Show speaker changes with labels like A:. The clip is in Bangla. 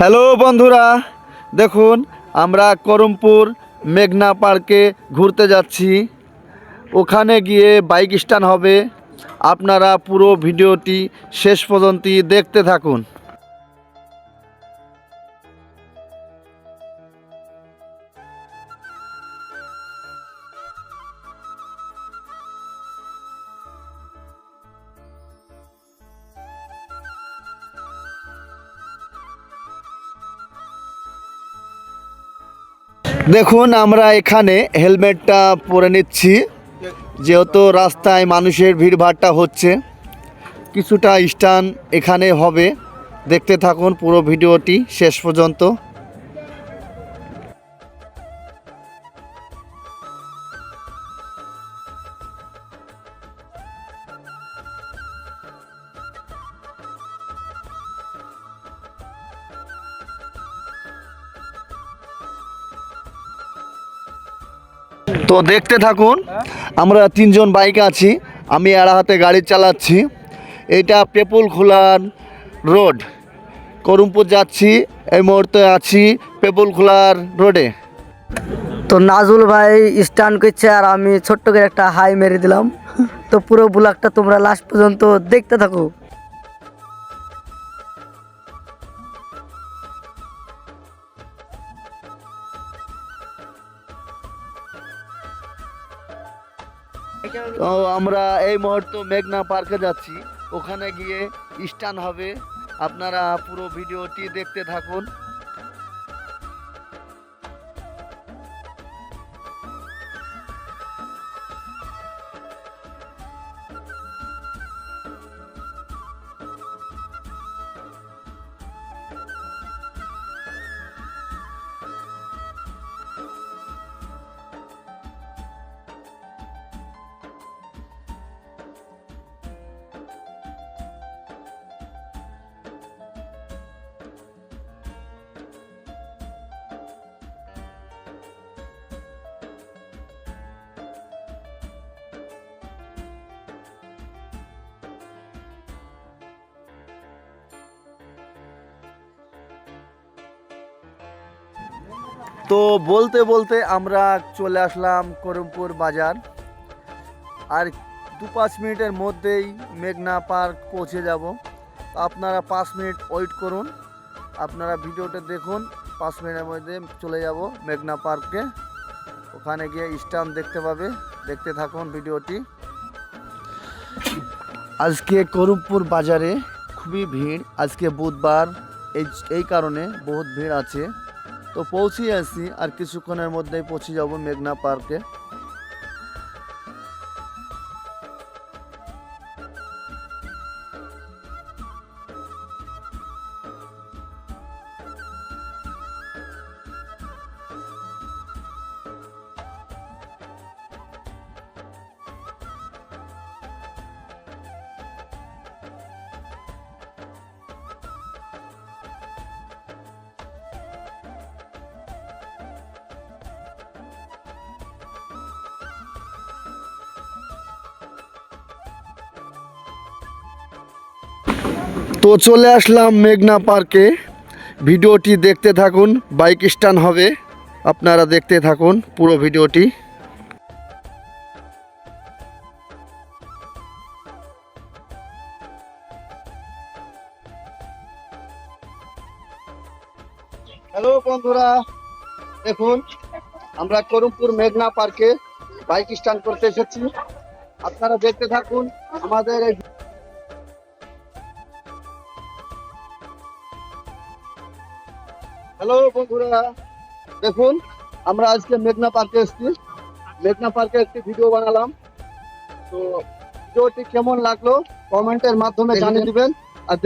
A: হ্যালো বন্ধুরা, দেখুন, আমরা করমপুর মেঘনা পার্কে ঘুরতে যাচ্ছি। ওখানে গিয়ে বাইক স্ট্যান্ড হবে। আপনারা পুরো ভিডিওটি শেষ পর্যন্ত দেখতে থাকুন। দেখুন, আমরা এখানে হেলমেটটা পরে নিচ্ছি। যেহেতু রাস্তায় মানুষের ভিড়ভাড়টা হচ্ছে, কিছুটা স্টান এখানে হবে। দেখতে থাকুন পুরো ভিডিওটি শেষ পর্যন্ত। তো দেখতে থাকুন, আমরা তিনজন বাইক আছি, আমি এড়া হাতে গাড়ি চালাচ্ছি। এটা পেপুল খোলার রোড। করুমপুর যাচ্ছি, এই মুহূর্তে আছি পেপুল খোলার রোডে।
B: তো নাজুল ভাই স্টান্ট করছে আর আমি ছোট্ট করে একটা হাই মেরে দিলাম। তো পুরো ব্লগটা তোমরা লাস্ট পর্যন্ত দেখতে থাকো।
A: আমরা এই মুহূর্তে মেঘনা পার্কে যাচ্ছি। ওখানে গিয়ে স্টান হবে। আপনারা পুরো ভিডিওটি দেখতে থাকুন। তো বলতে বলতে আমরা চলে আসলাম করমপুর বাজার। আর দু পাঁচ মিনিটের মধ্যেই মেঘনা পার্ক পৌঁছে যাব। আপনারা পাঁচ মিনিট ওয়েট করুন। আপনারা ভিডিওটা দেখুন। পাঁচ মিনিটের মধ্যে চলে যাব মেঘনা পার্কে। ওখানে গিয়ে স্টাম্প দেখতে পাবে। দেখতে থাকুন ভিডিওটি। আজকে করমপুর বাজারে খুবই ভিড়। আজকে বুধবার। এই এই কারণে বহুত ভিড় আছে। তো পৌঁছে আসি আর কিছুক্ষণের মধ্যেই পৌঁছে যাব মেঘনা পার্কে। তো চলে আসলাম মেঘনা পার্কে। ভিডিওটি দেখতে থাকুন, বাইক স্ট্যান্ড হবে, আপনারা দেখতে থাকুন পুরো ভিডিওটি। হ্যালো বন্ধুরা, দেখুন, আমরা করমপুর মেঘনা পার্কে বাইক স্ট্যান্ড করতে এসেছি। আপনারা দেখতে থাকুন, আমাদের হ্যালো বন্ধুরা। দেখুন আমরা আজকে মেঘনা পার্কে এসেছি। মেঘনা পার্কে একটি ভিডিও বানালাম। তো ভিডিওটি কেমন লাগল কমেন্টের মাধ্যমে জানিয়ে দিবেন। আর